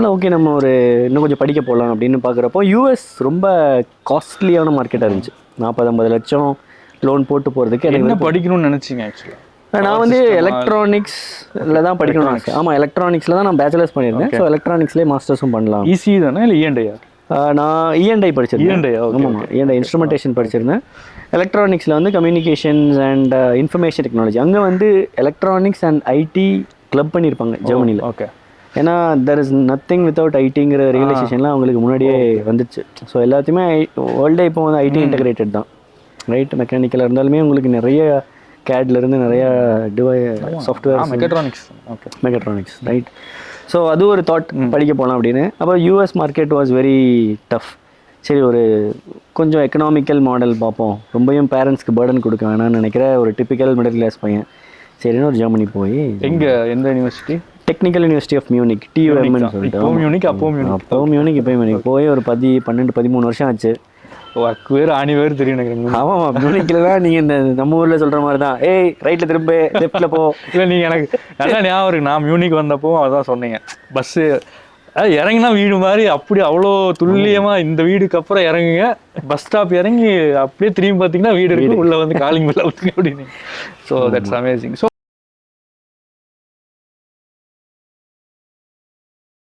அதனால் ஓகே நம்ம ஒரு இன்னும் கொஞ்சம் படிக்க போகலாம் அப்படின்னு பார்க்குறப்போ யூஎஸ் ரொம்ப காஸ்ட்லியான மார்க்கெட்டாக இருந்துச்சு. நாற்பது ஐம்பது லட்சம் லோன் போட்டு போகிறதுக்கு எனக்கு என்ன படிக்கணும்னு நினைச்சீங்க ஆக்சுவலா நான் வந்து எலக்ட்ரானிக்ஸில் தான் படிக்கணும்னு நினைச்சேன். ஆமாம் எலக்ட்ரானிக்ஸில் தான் நான் பேச்சுலர்ஸ் பண்ணியிருந்தேன். ஸோ எலக்ட்ரானிக்ஸ்லேயே மாஸ்டர்ஸும் பண்ணலாம். ஈஸி தானே இல்லை இஎன்டையா நான் E இஎன்ஐ படிச்சிருந்தேன். E&I, okay, ஆமாம் இஎன்ஐ இன்ஸ்ட்ருமெண்டேஷன் படிச்சிருந்தேன். எலக்ட்ரானிக்ஸில் வந்து கம்யூனிகேஷன்ஸ் அண்ட் இன்ஃபர்மேஷன் டெக்னாலஜி அங்கே வந்து எலக்ட்ரானிக்ஸ் அண்ட் ஐடி கிளப் பண்ணியிருப்பாங்க ஜெர்மனியில் ஓகே ஏன்னா தெர் இஸ் நத்திங் வித்தவுட் ஐடிங்கிற ரியலைசேஷன்லாம் அவங்களுக்கு முன்னாடியே வந்துச்சு. ஸோ எல்லாத்தையுமே வேர்ல்டே இப்போ வந்து ஐடி இன்டகிரேட்டட் தான். ரைட் மெக்கானிக்கலாக இருந்தாலுமே உங்களுக்கு நிறைய இருந்து நிறைய டிவை software mechatronics okay mechatronics right so அது ஒரு தாட் படிக்க போகலாம் அப்படின்னு. அப்போ US market was very tough சரி ஒரு கொஞ்சம் எக்கனாமிக்கல் மாடல் பார்ப்போம். ரொம்பவும் பேரண்ட்ஸ்க்கு பேர்டன் கொடுக்க வேணாம்னு நினைக்கிற ஒரு டிப்பிக்கல் மிடில் கிளாஸ் பையன். சரின்னு ஒரு ஜெர்மனி போய். எங்க எந்த university technical university of Munich டியூஎம்னு சொல்லிட்டு. மியூனிக் அப்போ மியூனிக் அப்போ மியூனிக் இப்போ மியூனிக் போய் ஒரு பதி பன்னெண்டு பதிமூணு வருஷம் ஆச்சு. ஒர்க் வேறு ஆணி வேறு தெரியும் நினைக்கிறேன் ஆமாம் மியூனிக்கில் தான் நீங்கள் இந்த நம்ம ஊரில் சொல்கிற மாதிரி தான். ஏய் ரைட்டில் திரும்ப லெஃப்ட்டில் போ. இல்லை நீங்கள் எனக்கு நல்லா ஞாபகம் இருக்கு. நான் மியூனிக் வந்தப்போ அதான் சொன்னீங்க. பஸ்ஸு இறங்கினா வீடு மாதிரி அப்படி அவ்வளோ துல்லியமா இந்த வீடுக்கு அப்புறம் இறங்குங்க. பஸ் ஸ்டாப் இறங்கி அப்படியே திரும்பி பார்த்தீங்கன்னா வீடு இருக்கு. உள்ள வந்து காலிங் பில் அப்படின்னு ஸோ தட்ஸ் அமேசிங் ஸோ